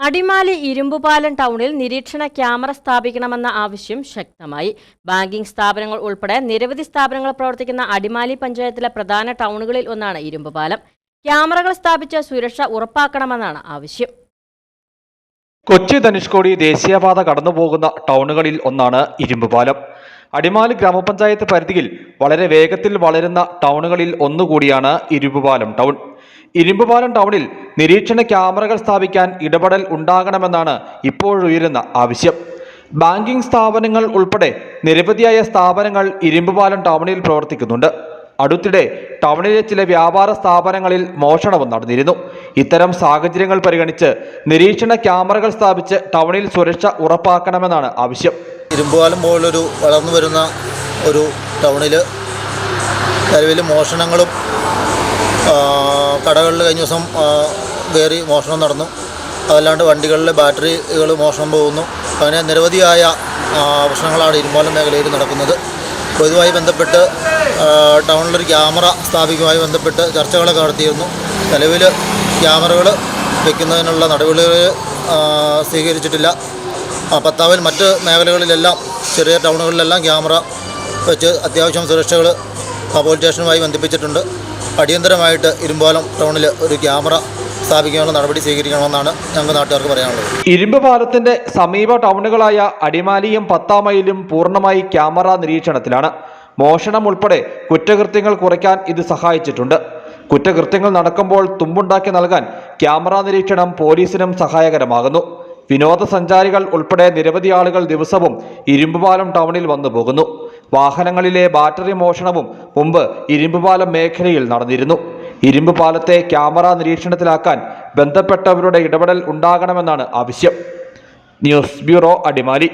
അടിമാലി ഇരുമ്പുപാലം ടൗണിൽ നിരീക്ഷണ ക്യാമറ സ്ഥാപിക്കണമെന്ന ആവശ്യം ശക്തമായി. ബാങ്കിംഗ് സ്ഥാപനങ്ങൾ ഉൾപ്പെടെ നിരവധി സ്ഥാപനങ്ങൾ പ്രവർത്തിക്കുന്ന അടിമാലി പഞ്ചായത്തിലെ പ്രധാന ടൗണുകളിൽ ഒന്നാണ് ഇരുമ്പുപാലം. ക്യാമറകൾ സ്ഥാപിച്ച സുരക്ഷ ഉറപ്പാക്കണമെന്നാണ് ആവശ്യം. കൊച്ചി ധനുഷ്കോടി ദേശീയപാത കടന്നുപോകുന്ന ടൗണുകളിൽ ഒന്നാണ് ഇരുമ്പുപാലം. അടിമാലി ഗ്രാമപഞ്ചായത്ത് പരിധിയിൽ വളരെ വേഗത്തിൽ വളരുന്ന ടൗണുകളിൽ ഒന്നുകൂടിയാണ് ഇരുമ്പുപാലം ടൗൺ. ഇരുമ്പുപാലം ടൗണിൽ നിരീക്ഷണ ക്യാമറകൾ സ്ഥാപിക്കാൻ ഇടപെടൽ ഉണ്ടാകണമെന്നാണ് ഇപ്പോഴുയരുന്ന ആവശ്യം. ബാങ്കിംഗ് സ്ഥാപനങ്ങൾ ഉൾപ്പെടെ നിരവധിയായ സ്ഥാപനങ്ങൾ ഇരുമ്പുപാലം ടൗണിൽ പ്രവർത്തിക്കുന്നുണ്ട്. അടുത്തിടെ ടൗണിലെ ചില വ്യാപാര സ്ഥാപനങ്ങളിൽ മോഷണവും നടന്നിരുന്നു. ഇത്തരം സാഹചര്യങ്ങൾ പരിഗണിച്ച് നിരീക്ഷണ ക്യാമറകൾ സ്ഥാപിച്ച് ടൗണിൽ സുരക്ഷ ഉറപ്പാക്കണമെന്നാണ് ആവശ്യം. ഇരുമ്പുപാലം പോലൊരു വളർന്നു വരുന്ന ഒരു ടൗണിൽ നിലവിൽ മോഷണങ്ങളും കടകളിൽ കഴിഞ്ഞ ദിവസം കയറി മോഷണം നടന്നു. അതല്ലാണ്ട് വണ്ടികളിലെ ബാറ്ററികൾ മോഷണം പോകുന്നു. അങ്ങനെ നിരവധിയായ പ്രശ്നങ്ങളാണ് ഇരുമ്പോലം മേഖലയിൽ നടക്കുന്നത്. അപ്പോൾ ഇതുമായി ബന്ധപ്പെട്ട് ടൗണിലൊരു ക്യാമറ സ്ഥാപിക്കുമായി ബന്ധപ്പെട്ട് ചർച്ചകളൊക്കെ നടത്തിയിരുന്നു. നിലവിൽ ക്യാമറകൾ വയ്ക്കുന്നതിനുള്ള നടപടികൾ സ്വീകരിച്ചിട്ടില്ല. പത്താവിൽ മറ്റ് മേഖലകളിലെല്ലാം ചെറിയ ടൗണുകളിലെല്ലാം ക്യാമറ വെച്ച് അത്യാവശ്യം സുരക്ഷകൾ പോലീസ് സ്റ്റേഷനുമായി ബന്ധിപ്പിച്ചിട്ടുണ്ട്. അടിയന്തരമായിട്ട് ഇരുമ്പാലം ടൗണിൽ ഒരു ക്യാമറ സ്ഥാപിക്കാനുള്ള നടപടി സ്വീകരിക്കണമെന്നാണ് ഞങ്ങൾക്ക് നാട്ടുകാർക്ക് പറയാനുള്ളത്. ഇരുമ്പ് പാലത്തിന്റെ സമീപ ടൗണുകളായ അടിമാലിയും പത്താമയിലും പൂർണമായി ക്യാമറ നിരീക്ഷണത്തിലാണ്. മോഷണം ഉൾപ്പെടെ കുറ്റകൃത്യങ്ങൾ കുറയ്ക്കാൻ ഇത് സഹായിച്ചിട്ടുണ്ട്. കുറ്റകൃത്യങ്ങൾ നടക്കുമ്പോൾ തുമ്പുണ്ടാക്കി നൽകാൻ ക്യാമറ നിരീക്ഷണം പോലീസിനും സഹായകരമാകുന്നു. വിനോദസഞ്ചാരികൾ ഉൾപ്പെടെ നിരവധി ആളുകൾ ദിവസവും ഇരുമ്പുപാലം ടൗണിൽ വന്നു പോകുന്നു വാഹനങ്ങളിലെ ബാറ്ററി മോഷണവും മുമ്പ് ഇരുമ്പുപാലം മേഖലയിൽ നടന്നിരുന്നു. ഇരുമ്പ് പാലത്തെ ക്യാമറ നിരീക്ഷണത്തിലാക്കാൻ ബന്ധപ്പെട്ടവരുടെ ഇടപെടൽ ഉണ്ടാകണമെന്നാണ് ആവശ്യം. News bureau Adimali.